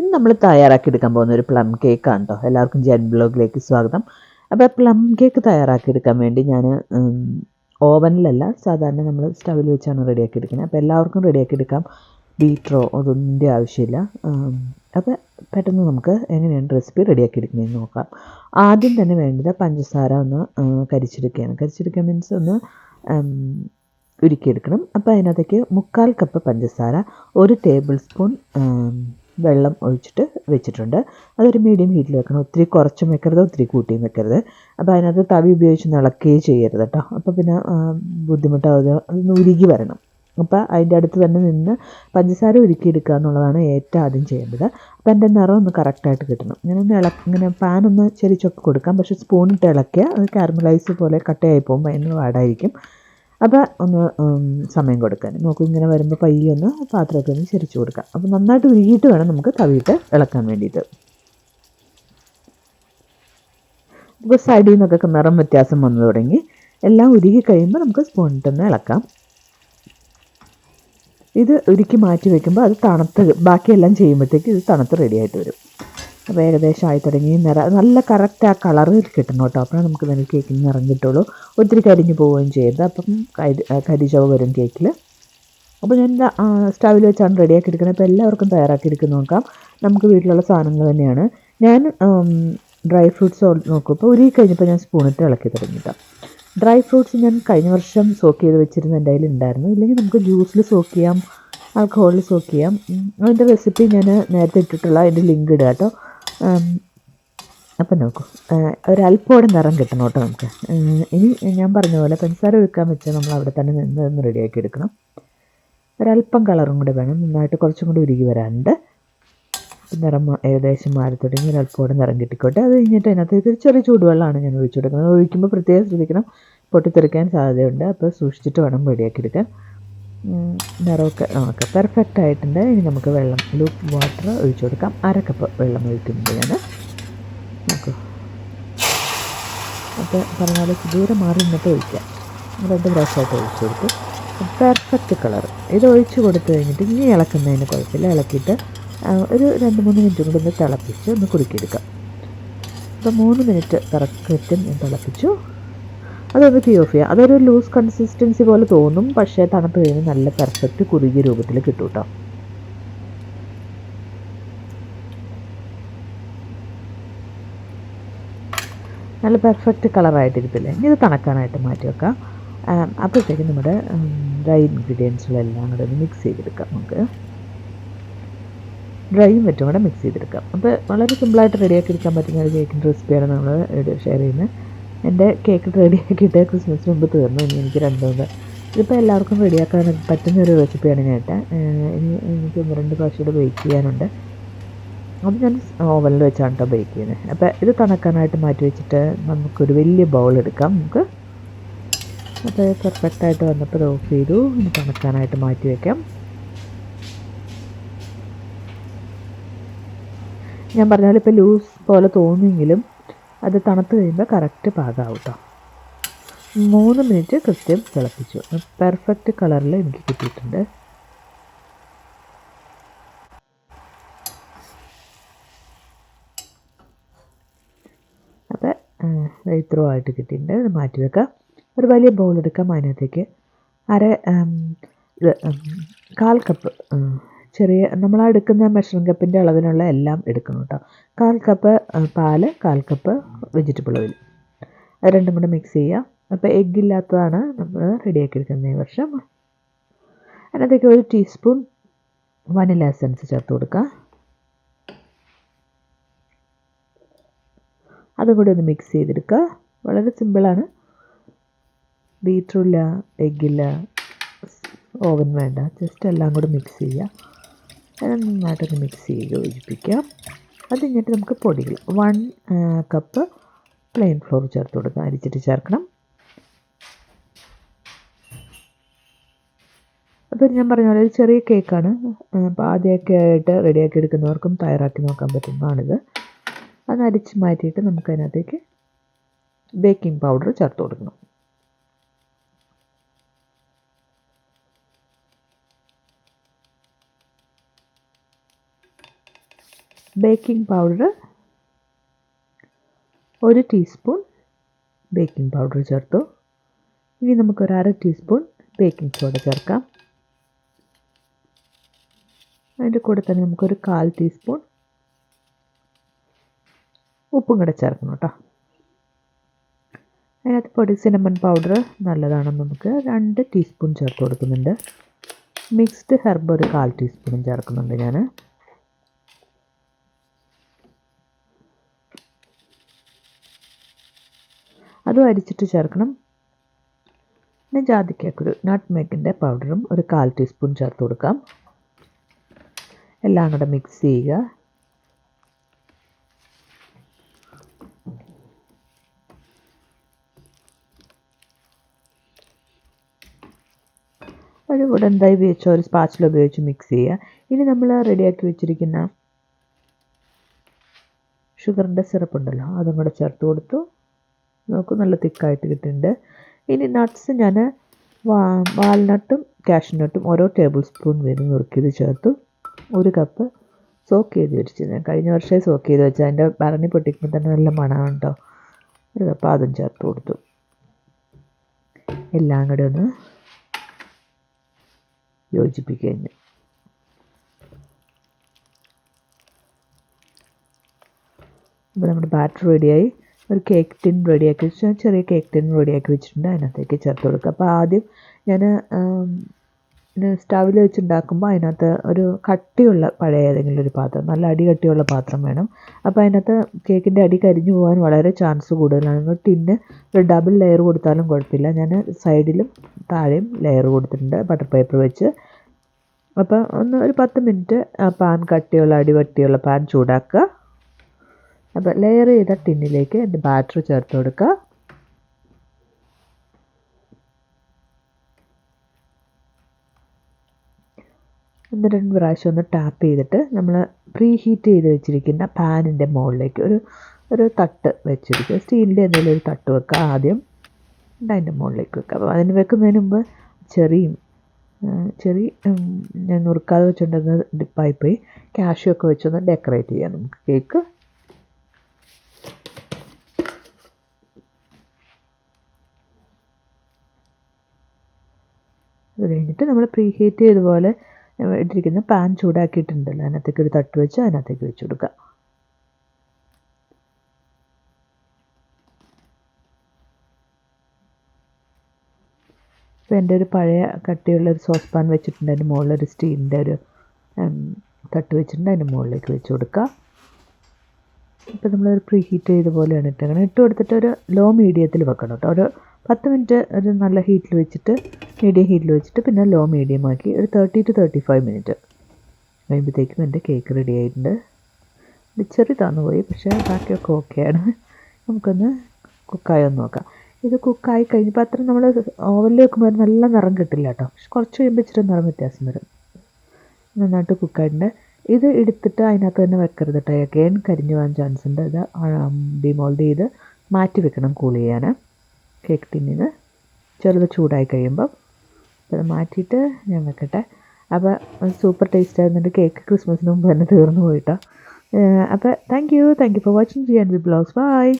ഇന്ന് നമ്മൾ തയ്യാറാക്കി എടുക്കാൻ പോകുന്ന ഒരു പ്ലം കേക്ക് ആണ് കേട്ടോ എല്ലാവർക്കും ജെൻ ബ്ലോഗിലേക്ക് സ്വാഗതം. അപ്പോൾ പ്ലം കേക്ക് തയ്യാറാക്കി എടുക്കാൻ വേണ്ടി ഞാൻ ഓവനിലല്ല സാധാരണ നമ്മൾ സ്റ്റവിൽ വെച്ചാണ് റെഡിയാക്കി എടുക്കുന്നത് അപ്പോൾ എല്ലാവർക്കും റെഡിയാക്കി എടുക്കാം. ബീറ്ററോ അതൊന്നിന്റെ ആവശ്യമില്ല. അപ്പോൾ പെട്ടെന്ന് നമുക്ക് എങ്ങനെയാണ് റെസിപ്പി റെഡിയാക്കി എടുക്കുന്നതെന്ന് നോക്കാം. ആദ്യം തന്നെ വേണ്ടത് പഞ്ചസാര ഒന്ന് കരിച്ചെടുക്കുകയാണ്. കരിച്ചെടുക്കുക മീൻസ് ഒന്ന് ഉരുക്കിയെടുക്കണം. അപ്പോൾ അതിനകത്തേക്ക് മുക്കാൽ കപ്പ് പഞ്ചസാര ഒരു ടേബിൾ സ്പൂൺ വെള്ളം ഒഴിച്ചിട്ട് വെച്ചിട്ടുണ്ട്. അതൊരു മീഡിയം ഹീറ്റിൽ വെക്കണം. ഒത്തിരി കുറച്ചും വെക്കരുത് ഒത്തിരി കൂട്ടിയും വെക്കരുത്. അപ്പോൾ അതിനകത്ത് തവി ഉപയോഗിച്ച് ഇളക്കുകയും ചെയ്യരുത് കേട്ടോ അപ്പോൾ പിന്നെ ബുദ്ധിമുട്ടാവുക അതൊന്ന് ഉരുകി വരണം. അപ്പോൾ അതിന്റെ അടുത്ത് തന്നെ നിന്ന് പഞ്ചസാര ഉരുക്കിയെടുക്കുക എന്നുള്ളതാണ് ഏറ്റവും ആദ്യം ചെയ്യേണ്ടത്. അപ്പോൾ എന്റെ നിറം ഒന്ന് കറക്റ്റായിട്ട് കിട്ടണം. ഇങ്ങനെ ഒന്ന് ഇള ഇങ്ങനെ പാൻ ഒന്ന് ചെരിച്ചൊക്കെ കൊടുക്കാം. പക്ഷേ സ്പൂണിട്ട് ഇളക്കുക അത് കാരമലൈസ് പോലെ കട്ടയായി പോകുമ്പോൾ അതിന് പാടായിരിക്കും. അപ്പോൾ ഒന്ന് സമയം കൊടുക്കാൻ. നോക്കൂ ഇങ്ങനെ വരുമ്പോൾ പയ്യെ ഒന്ന് പാത്രമൊക്കെ ഒന്ന് ചെരിച്ച് കൊടുക്കാം. അപ്പോൾ നന്നായിട്ട് ഉരുകിയിട്ട് വേണം നമുക്ക് തവിയിട്ട് ഇളക്കാൻ വേണ്ടിയിട്ട്. ഇപ്പോൾ സൈഡിൽ നിന്നൊക്കെ നിറം വ്യത്യാസം വന്നു തുടങ്ങി എല്ലാം ഉരുകി കഴിയുമ്പോൾ നമുക്ക് സ്പൂണിട്ടൊന്ന് ഇളക്കാം. ഇത് ഉരുക്കി മാറ്റി വെക്കുമ്പോൾ അത് തണുത്ത് ബാക്കിയെല്ലാം ചെയ്യുമ്പോഴത്തേക്ക് ഇത് തണുത്ത് റെഡി ആയിട്ട് വരും. അപ്പോൾ ഏകദേശം ആയി തുടങ്ങി നിറ നല്ല കറക്റ്റ് ആ കളറിൽ കിട്ടണം കേട്ടോ. അപ്പോൾ നമുക്ക് നല്ല കേക്കിന് നിറം ഒത്തിരി കരിഞ്ഞു പോവുകയും ചെയ്യരുത്. അപ്പം കരി കരിചവ് വരും കേക്കിൽ അപ്പോൾ ഞാൻ സ്റ്റവിൽ വെച്ചാണ് റെഡിയാക്കി എടുക്കുന്നത്. അപ്പോൾ എല്ലാവർക്കും തയ്യാറാക്കി എടുക്കുന്ന നോക്കാം. നമുക്ക് വീട്ടിലുള്ള സാധനങ്ങൾ തന്നെയാണ്. ഞാൻ ഡ്രൈ ഫ്രൂട്ട്സ് നോക്കും. ഇപ്പോൾ ഉരുകി കഴിഞ്ഞപ്പോൾ ഞാൻ സ്പൂണിട്ട് ഇളക്കി തുടങ്ങിയിട്ടാണ് ഡ്രൈ ഫ്രൂട്ട്സ് ഞാൻ കഴിഞ്ഞ വർഷം സോക്ക് ചെയ്ത് വെച്ചിരുന്ന എന്റെ ഉണ്ടായിരുന്നു. ഇല്ലെങ്കിൽ നമുക്ക് ജ്യൂസിൽ സോക്ക് ചെയ്യാം ആൽക്കഹോളിൽ സോക്ക് ചെയ്യാം. അതിന്റെ റെസിപ്പി ഞാൻ നേരത്തെ ഇട്ടിട്ടുള്ള അതിന്റെ ലിങ്ക് ഇടുക കേട്ടോ. അപ്പം നോക്കൂ. ഒരല്പോടെ നിറം കിട്ടണം കേട്ടോ നമുക്ക്. ഇനി ഞാൻ പറഞ്ഞ പോലെ പഞ്ചസാര ഒഴുക്കാൻ വെച്ച് നമ്മൾ അവിടെ തന്നെ നിന്ന് നിന്ന് റെഡിയാക്കി എടുക്കണം. ഒരല്പം കളറും കൂടി വേണം. നന്നായിട്ട് കുറച്ചും കൂടി ഉരുകി വരാനുണ്ട്. നിറം ഏകദേശം മാറി തുടങ്ങി ഒരല്പോടെ നിറം കിട്ടിക്കോട്ടെ. അത് കഴിഞ്ഞിട്ട് അതിനകത്തേക്ക് ചെറിയ ചൂടുവെള്ളമാണ് ഞാൻ ഒഴിച്ചു കൊടുക്കുന്നത്. ഒഴിക്കുമ്പോൾ പ്രത്യേകം ശ്രദ്ധിക്കണം. പൊട്ടിത്തെറിക്കാൻ സാധ്യതയുണ്ട്. അപ്പോൾ സൂക്ഷിച്ചിട്ട് വേണം റെഡിയാക്കി എടുക്കാൻ. നിറമൊക്കെ നമുക്ക് പെർഫെക്റ്റ് ആയിട്ടുണ്ട്. ഇനി നമുക്ക് വെള്ളം ലൂപ്പ് വാട്ടർ ഒഴിച്ചു കൊടുക്കാം. അര കപ്പ് വെള്ളം ഒഴിക്കുന്നുണ്ട് ഞാൻ നോക്കൂ. അപ്പോൾ പറഞ്ഞാൽ ദൂരെ മാറി നിന്നിട്ട് ഒഴിക്കാം. രണ്ട് പ്രാവശ്യമായിട്ട് ഒഴിച്ചു കൊടുത്ത്. പെർഫെക്റ്റ് കളർ ഇത് ഒഴിച്ച് കൊടുത്തു കഴിഞ്ഞിട്ട് ഇനി ഇളക്കുന്നതിന് കുഴപ്പമില്ല. ഇളക്കിയിട്ട് ഒരു രണ്ട് മൂന്ന് മിനിറ്റ് കൂടി ഒന്ന് തിളപ്പിച്ച് ഒന്ന് കുറുക്കിയെടുക്കാം. അപ്പോൾ മൂന്ന് മിനിറ്റ് കറക്റ്റ് തിളപ്പിച്ചു. അതൊന്ന് തീ ഓഫ് ചെയ്യാം അതൊരു ലൂസ് കൺസിസ്റ്റൻസി പോലെ തോന്നും പക്ഷേ തണുത്ത് കഴിഞ്ഞ് നല്ല പെർഫെക്റ്റ് കുറുകിയ രൂപത്തിൽ കിട്ടും കേട്ടോ നല്ല പെർഫെക്റ്റ് കളറായിട്ടിരിക്കില്ലേ ഇനി ഇത് തണക്കാനായിട്ട് മാറ്റി വെക്കാം. അപ്പോഴത്തേക്ക് നമ്മുടെ ഡ്രൈ ഇൻഗ്രീഡിയൻസുകളെല്ലാം കൂടെ ഒന്ന് മിക്സ് ചെയ്തെടുക്കാം നമുക്ക്. ഡ്രൈയും മറ്റും കൂടെ മിക്സ് ചെയ്തെടുക്കാം. അപ്പോൾ വളരെ സിമ്പിളായിട്ട് റെഡിയാക്കി എടുക്കാൻ പറ്റുന്ന ഒരു കേക്കിന്റെ റെസിപ്പിയാണ് നമ്മൾ ഷെയർ ചെയ്യുന്നത്. എന്റെ കേക്ക് റെഡിയാക്കിയിട്ട് ക്രിസ്മസിന് മുമ്പ് തീർന്നു. ഇനി എനിക്ക് രണ്ടുമൂന്ന് ഇതിപ്പോൾ എല്ലാവർക്കും റെഡിയാക്കാൻ പറ്റുന്ന ഒരു റെസിപ്പിയാണ് ഇട്ട. ഇനി എനിക്ക് ഒന്ന് രണ്ട് പ്രാവശ്യം ബേക്ക് ചെയ്യാനുണ്ട്. അത് ഞാൻ ഓവനിൽ വെച്ചാണ് കേട്ടോ ബേക്ക് ചെയ്യുന്നത് അപ്പോൾ ഇത് തണുക്കാനായിട്ട് മാറ്റി വെച്ചിട്ട് നമുക്കൊരു വലിയ ബൗൾ എടുക്കാം. നമുക്ക് അപ്പോൾ പെർഫെക്റ്റായിട്ട് വന്നപ്പോൾ ഇത് ഓഫ് ചെയ്തു. ഇനി തണുക്കാനായിട്ട് മാറ്റി വയ്ക്കാം ഞാൻ പറഞ്ഞ പോലെ ഇപ്പോൾ ലൂസ് പോലെ തോന്നിയെങ്കിലും അത് തണുത്ത് കഴിയുമ്പോൾ കറക്റ്റ് പാകമാവും കേട്ടോ മൂന്ന് മിനിറ്റ് കൃത്യം തിളപ്പിച്ചു. പെർഫെക്റ്റ് കളറിൽ എനിക്ക് കിട്ടിയിട്ടുണ്ട്. അപ്പോൾ ഇത്രയും ആയിട്ട് കിട്ടിയിട്ടുണ്ട്. ഇത് മാറ്റി വെക്കാം. ഒരു വലിയ ബൗൾ എടുക്കാം. അതിനകത്തേക്ക് അര ഇത് കാൽ കപ്പ് ചെറിയ നമ്മൾ എടുക്കുന്ന മെഷറിംഗ് കപ്പിന്റെ അളവിനുള്ള എല്ലാം എടുക്കണം കേട്ടോ കാൽ കപ്പ് പാൽ കാൽ കപ്പ് വെജിറ്റബിൾ ഓയിൽ രണ്ടും കൂടെ മിക്സ് ചെയ്യുക അപ്പോൾ എഗ്ഗ് ഇല്ലാത്തതാണ് നമ്മൾ റെഡിയാക്കി എടുക്കുന്നത് ഈ വർഷം. അതിനകത്തേക്ക് ഒരു ടീസ്പൂൺ വനില എസൻസ് ചേർത്ത് കൊടുക്കുക അതും കൂടി ഒന്ന് മിക്സ് ചെയ്തെടുക്കുക വളരെ സിമ്പിളാണ് ബീറ്ററില്ല എഗ്ഗില്ല ഓവൻ വേണ്ട. ജസ്റ്റ് എല്ലാം കൂടി മിക്സ് ചെയ്യുക അത് നന്നായിട്ടൊന്ന് മിക്സ് ചെയ്ത് യോജിപ്പിക്കാം അത് കഴിഞ്ഞിട്ട് നമുക്ക് പൊടികൾ. വൺ കപ്പ് പ്ലെയിൻ ഫ്ലോർ ചേർത്ത് കൊടുക്കാം അരിച്ചിട്ട് ചേർക്കണം. അപ്പോൾ ഞാൻ പറഞ്ഞ പോലെ ഒരു ചെറിയ കേക്കാണ് അപ്പോൾ ആദ്യമൊക്കെ ആയിട്ട് റെഡിയാക്കി എടുക്കുന്നവർക്കും തയ്യാറാക്കി നോക്കാൻ പറ്റുന്നതാണിത്. അത് അരിച്ച് മാറ്റിയിട്ട് നമുക്കതിനകത്തേക്ക് ബേക്കിംഗ് പൗഡർ ചേർത്ത് കൊടുക്കണം. ബേക്കിംഗ് പൗഡർ ഒരു ടീസ്പൂൺ ബേക്കിംഗ് പൗഡർ ചേർത്തു. ഇനി നമുക്ക് ഒരു അര ടീസ്പൂൺ ബേക്കിംഗ് സോഡ ചേർക്കാം. അതിന്റെ കൂടെ തന്നെ നമുക്കൊരു കാൽ ടീസ്പൂൺ ഉപ്പും കൂടെ ചേർക്കണം കേട്ടോ. അതിനകത്ത് പൊടി സിനമൺ പൗഡർ നല്ലതാണെന്ന് നമുക്ക് രണ്ട് ടീസ്പൂൺ ചേർത്ത് കൊടുക്കുന്നുണ്ട്. മിക്സ്ഡ് ഹെർബ് ഒരു കാൽ ടീസ്പൂണും ചേർക്കുന്നുണ്ട് ഞാൻ അതും അരിച്ചിട്ട് ചേർക്കണം. പിന്നെ ജാതിക്കക്കുരു നട്ട് മേക്കിന്റെ പൗഡറും ഒരു കാൽ ടീസ്പൂൺ ചേർത്ത് കൊടുക്കാം. എല്ലാം കൂടെ മിക്സ് ചെയ്യുക. ഒരു ഉടൻ തൈ ഉപയോഗിച്ചോ ഒരു സ്പാച്ചിൽ ഉപയോഗിച്ച് മിക്സ് ചെയ്യുക. ഇനി നമ്മൾ റെഡിയാക്കി വെച്ചിരിക്കുന്ന ഷുഗറിന്റെ സിറപ്പ് ഉണ്ടല്ലോ അതും കൂടെ ചേർത്ത് കൊടുത്തു. നമുക്ക് നല്ല തിക്കായിട്ട് കിട്ടുന്നുണ്ട്. ഇനി നട്ട്സ് ഞാൻ വാൽനട്ടും കാഷ്നട്ടും ഓരോ ടേബിൾ സ്പൂൺ വീതം നുറുക്കിയത് ചേർത്തു. ഒരു കപ്പ് സോക്ക് ചെയ്ത് വെച്ചു ഞാൻ. കഴിഞ്ഞ വർഷമേ സോക്ക് ചെയ്ത് വെച്ചാൽ അതിന്റെ ഭരണി പൊട്ടിക്കുമ്പോൾ തന്നെ നല്ല മണമാണ് ഒരു കപ്പ് അതും ചേർത്ത് കൊടുത്തു. എല്ലാം കൂടെ ഒന്ന് യോജിപ്പിക്കുക അപ്പോൾ നമ്മുടെ ബാറ്റർ റെഡിയായി ഒരു കേക്ക് ടിൻ റെഡിയാക്കി വെച്ച് ചെറിയ കേക്ക് ടിൻ റെഡിയാക്കി വെച്ചിട്ടുണ്ട് അതിനകത്തേക്ക് ചേർത്ത് കൊടുക്കുക അപ്പോൾ ആദ്യം ഞാൻ സ്റ്റവിൽ വെച്ചുണ്ടാക്കുമ്പോൾ അതിനകത്ത് ഒരു കട്ടിയുള്ള പഴയ ഏതെങ്കിലും ഒരു പാത്രം നല്ല അടി കട്ടിയുള്ള പാത്രം വേണം. അപ്പോൾ അതിനകത്ത് കേക്കിന്റെ അടി കരിഞ്ഞു പോകാൻ വളരെ ചാൻസ് കൂടുതലാണ്. ടിന്ന് ഒരു ഡബിൾ ലെയർ കൊടുത്താലും കുഴപ്പമില്ല. ഞാൻ സൈഡിലും താഴെയും ലെയർ കൊടുത്തിട്ടുണ്ട് ബട്ടർ പേപ്പർ വെച്ച്. അപ്പോൾ ഒന്ന് ഒരു പത്ത് മിനിറ്റ് പാൻ കട്ടിയുള്ള അടി അടിവട്ടിയുള്ള പാൻ ചൂടാക്കുക. അപ്പോൾ ലെയർ ചെയ്ത ടിന്നിലേക്ക് എന്റെ ബാറ്റർ ചേർത്ത് കൊടുക്കുക. ഒന്ന് രണ്ട് പ്രാവശ്യം ഒന്ന് ടാപ്പ് ചെയ്തിട്ട് നമ്മൾ പ്രീ ഹീറ്റ് ചെയ്ത് വെച്ചിരിക്കുന്ന പാനിന്റെ മുകളിലേക്ക് ഒരു ഒരു തട്ട് വെച്ചിരിക്കുക. സ്റ്റീലിന്റെ എന്തെങ്കിലും ഒരു തട്ട് വെക്കുക ആദ്യം. അതിന്റെ മുകളിലേക്ക് വെക്കുക. അപ്പോൾ അതിന് വെക്കുന്നതിന് മുമ്പ് ചെറിയും ചെറിയ ഞാൻ നുറുക്കാതെ വെച്ചിട്ടുണ്ടെന്ന് ഡിപ്പായിപ്പോയി കാഷ്യൂ ഒക്കെ വെച്ചൊന്ന് ഡെക്കറേറ്റ് ചെയ്യാം നമുക്ക് കേക്ക് കഴിഞ്ഞിട്ട് നമ്മൾ പ്രീ ഹീറ്റ് പോലെ ഇട്ടിരിക്കുന്ന പാൻ ചൂടാക്കിയിട്ടുണ്ടല്ലോ. അതിനകത്തേക്ക് ഒരു തട്ട് വെച്ച് അതിനകത്തേക്ക് വെച്ച് കൊടുക്കുക. ഇപ്പോൾ എന്റെ ഒരു പഴയ കട്ടിയുള്ള ഒരു സോസ് പാൻ വെച്ചിട്ടുണ്ട്. അതിന്റെ മുകളിൽ ഒരു സ്റ്റീലിന്റെ ഒരു തട്ട് വെച്ചിട്ടുണ്ട്. അതിന്റെ മുകളിലേക്ക് വെച്ച് കൊടുക്കുക. ഇപ്പോൾ നമ്മളൊരു പ്രീ ഹീറ്റ് ചെയ്ത പോലെയാണ് ഇട്ടേക്കണം. ഇട്ട് കൊടുത്തിട്ട് ഒരു ലോ മീഡിയത്തിൽ വെക്കണം കേട്ടോ. ഒരു പത്ത് മിനിറ്റ് ഒരു നല്ല ഹീറ്റിൽ വെച്ചിട്ട് മീഡിയം ഹീറ്റിൽ വെച്ചിട്ട് പിന്നെ ലോ മീഡിയം ആക്കി ഒരു thirty two thirty five minute കഴിയുമ്പോഴത്തേക്കും എന്റെ കേക്ക് റെഡി ആയിട്ടുണ്ട്. ഇത് താന്നു പോയി പക്ഷേ ബാക്കിയൊക്കെ ഓക്കെയാണ് നമുക്കൊന്ന് കുക്കായി ഒന്ന് നോക്കാം. ഇത് കുക്കായി കഴിഞ്ഞപ്പോൾ അത്ര നമ്മൾ ഓവനിൽ വെക്കുമ്പോൾ നല്ല നിറം കിട്ടില്ല കേട്ടോ. പക്ഷെ കുറച്ച് കഴിയുമ്പോൾ ഇച്ചിരി നിറം വ്യത്യാസം വരും. നന്നായിട്ട് കുക്കായിട്ടുണ്ട് ഇത് എടുത്തിട്ട് അതിനകത്ത് തന്നെ വെക്കരുത് കേട്ടോ. അഗൈൻ കരിഞ്ഞു പോകാൻ ചാൻസ് ഉണ്ട്. ഇത് ഡിമോൾഡ് ചെയ്ത് മാറ്റി വെക്കണം കൂൾ ചെയ്യാൻ. കേക്ക് ടിന്നിന് ചെറുത് ചൂടായി കഴിയുമ്പം അത് മാറ്റിയിട്ട് ഞാൻ വെക്കട്ടെ. അപ്പോൾ സൂപ്പർ ടേസ്റ്റ് ആയിരുന്നുണ്ട് കേക്ക് ക്രിസ്മസിന് മുമ്പ് തന്നെ തീർന്നു പോയിട്ടോ. അപ്പോൾ thank you thank you for watching G and V blogs bye